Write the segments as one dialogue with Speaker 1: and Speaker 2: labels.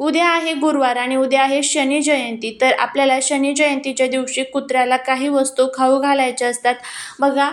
Speaker 1: उद्या आहे गुरुवार आणि उद्या आहे शनी जयंती तर आपल्याला शनी जयंतीच्या दिवशी कुत्र्याला काही वस्तू खाऊ घालायच्या असतात. बघा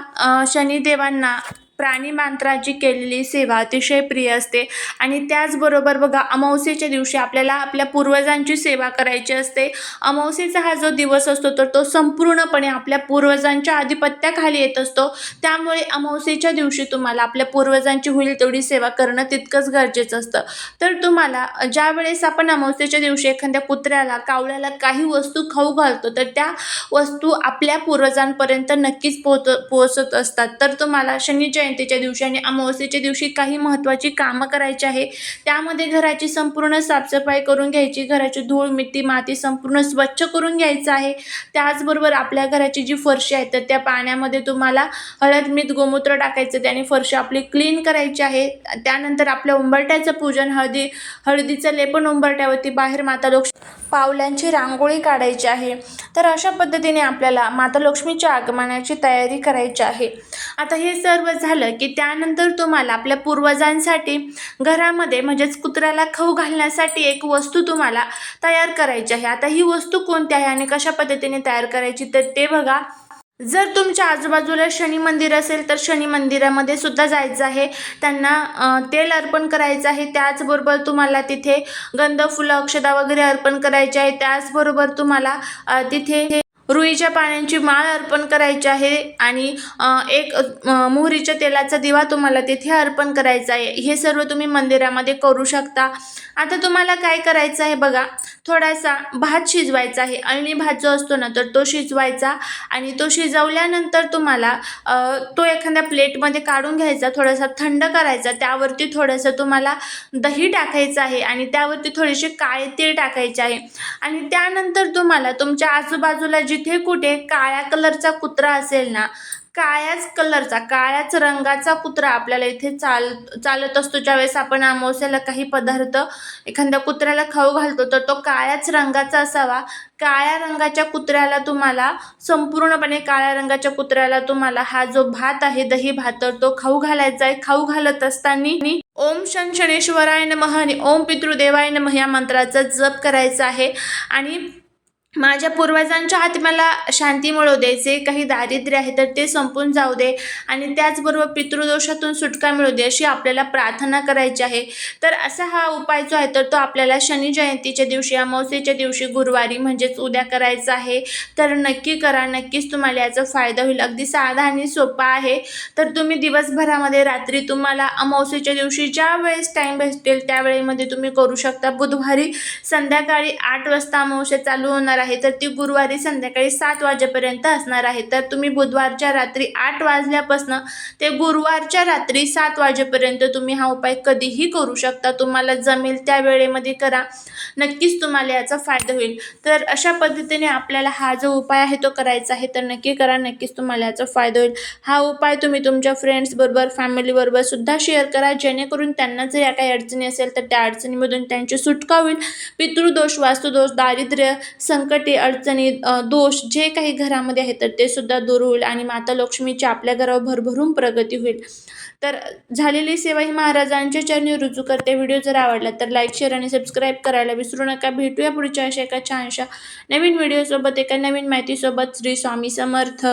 Speaker 1: शनिदेवांना प्राणी मांत्राची केलेली सेवा अतिशय प्रिय असते. आणि त्याचबरोबर बघा अमावस्येच्या दिवशी आपल्याला आपल्या पूर्वजांची सेवा करायची असते. अमावस्येचा हा जो दिवस असतो तर तो संपूर्णपणे आपल्या पूर्वजांच्या आधिपत्याखाली येत असतो. त्यामुळे अमावस्येच्या दिवशी तुम्हाला आपल्या पूर्वजांची होईल तेवढी सेवा करणं तितकंच गरजेचं असतं. तर तुम्हाला ज्या वेळेस आपण अमावस्येच्या दिवशी एखाद्या कुत्र्याला कावळ्याला काही वस्तू खाऊ घालतो तर त्या वस्तू आपल्या पूर्वजांपर्यंत नक्कीच पोहोच पोहोचत असतात. तर तुम्हाला शनी जयंतीच्या दिवशी आणि अमावस्येच्या दिवशी काही महत्त्वाची कामं करायची आहे. त्यामध्ये घराची संपूर्ण साफसफाई करून घ्यायची घराची धूळ मिट्टी माती संपूर्ण स्वच्छ करून घ्यायचं आहे. त्याचबरोबर आपल्या घराची जी फरशी आहे तर त्या पाण्यामध्ये तुम्हाला हळद मीठ गोमूत्र टाकायचं त्याने फरशी आपली क्लीन करायची आहे. त्यानंतर आपल्या उंबरट्याचं पूजन हळदी हळदीचं लेपन उंबरट्यावरती बाहेर माता लोक पावल्यांची रांगोळी काढायची आहे. तर अशा पद्धतीने आपल्याला माता लक्ष्मीच्या आगमनाची तयारी करायची आहे. आता हे सर्व झालं की त्यानंतर तुम्हाला आपल्या पूर्वजांसाठी घरामध्ये म्हणजेच कुत्र्याला खाऊ घालण्यासाठी एक वस्तू तुम्हाला तयार करायची आहे. आता ही वस्तू कोणती आहे आणि कशा पद्धतीने तयार करायची तर ते बघा. जर तुमच्या आजूबाजूला शनी मंदिर असेल तर शनी मंदिरामध्ये सुद्धा जायचं आहे. त्यांना तेल अर्पण करायचं आहे. त्याचबरोबर तुम्हाला तिथे गंध फुलं अक्षदा वगैरे अर्पण करायचे आहे. त्याचबरोबर तुम्हाला तिथे रुईच्या पाण्याची माळ अर्पण करायची आहे आणि एक मोहरीच्या तेलाचा दिवा तुम्हाला तिथे अर्पण करायचा आहे. हे सर्व तुम्ही मंदिरामध्ये करू शकता. आता तुम्हाला काय करायचं आहे बघा. थोडासा भात शिजवायचा आहे. अळणी भात जो असतो ना तर तो शिजवायचा आणि तो शिजवल्यानंतर तुम्हाला तो एखाद्या प्लेटमध्ये काढून घ्यायचा थोडासा थंड करायचा त्यावरती थोडंसं तुम्हाला दही टाकायचं आहे आणि त्यावरती थोडेसे काळे तीळ टाकायचे आहे. आणि त्यानंतर तुम्हाला तुमच्या आजूबाजूला जिथे कुठे काळ्या कलरचा कुत्रा असेल ना काळ्याच कलरचा काळ्याच रंगाचा कुत्रा आपल्याला इथे चाल चालत असतो. ज्यावेळेस आपण अमावस्याला काही पदार्थ एखाद्या कुत्र्याला खाऊ घालतो तर तो काळ्याच रंगाचा असावा. काळ्या रंगाच्या कुत्र्याला तुम्हाला संपूर्णपणे काळ्या रंगाच्या कुत्र्याला तुम्हाला हा जो भात आहे दही भात तर तो खाऊ घालायचा आहे. खाऊ घालत असताना ओम शन शनेश्वराय नमः आणि ओम पितृदेवाय नमः या मंत्राचा जप करायचा आहे. आणि माझ्या पूर्वजांच्या आत्म्याला शांती मिळू दे. जे काही दारिद्र्य आहे तर ते संपून जाऊ दे आणि त्याचबरोबर पितृदोषातून सुटका मिळू दे अशी आपल्याला प्रार्थना करायची आहे. तर असा हा उपाय जो आहे तर तो आपल्याला शनी जयंतीच्या दिवशी अमावस्येच्या दिवशी गुरुवारी म्हणजेच उद्या करायचा आहे. तर नक्की करा नक्कीच तुम्हाला याचा फायदा होईल. अगदी साधा आणि सोपा आहे. तर तुम्ही दिवसभरामध्ये रात्री तुम्हाला अमावस्येच्या दिवशी ज्या वेळेस टाईम भेटेल त्यावेळेमध्ये तुम्ही करू शकता. बुधवारी संध्याकाळी आठ वाजता अमावस्या चालू होणार आहे. आहे तर ती गुरुवारी संध्याकाळी सात वाजेपर्यंत असणार आहे. तर तुम्ही बुधवारच्या रात्री आठ वाजल्यापासनं ते गुरुवारच्या रात्री सात वाजेपर्यंत तुम्ही हा उपाय कधीही करू शकता. तुम्हाला जमेल त्या वेळेमध्ये करा. नक्कीच तुम्हाला याचा फायदा होईल. तर अशा पद्धतीने आपल्याला हा जो उपाय आहे तो करायचा आहे तर नक्की करा. नक्कीच तुम्हाला याचा फायदा होईल. हा उपाय तुम्ही तुमच्या फ्रेंड्सबरोबर फॅमिलीबरोबर सुद्धा शेअर करा. जेणेकरून त्यांना जर या काही अडचणी असेल तर त्या अडचणीमधून त्यांची सुटका होईल. पितृदोष वास्तुदोष दारिद्र्य संकट अडचणी दोष जे काही घरामध्ये आहेत तर ते सुद्धा दूर होईल आणि माता लक्ष्मीची आपल्या घरावर भरभरून प्रगती होईल. तर झालेली सेवा ही महाराजांच्या चरणी रुजू करते. व्हिडिओ जर आवडला तर लाईक शेअर आणि सबस्क्राईब करायला विसरू नका. भेटूया पुढच्या अशा एका छानशा नवीन व्हिडिओसोबत एका नवीन माहितीसोबत. श्री स्वामी समर्थ.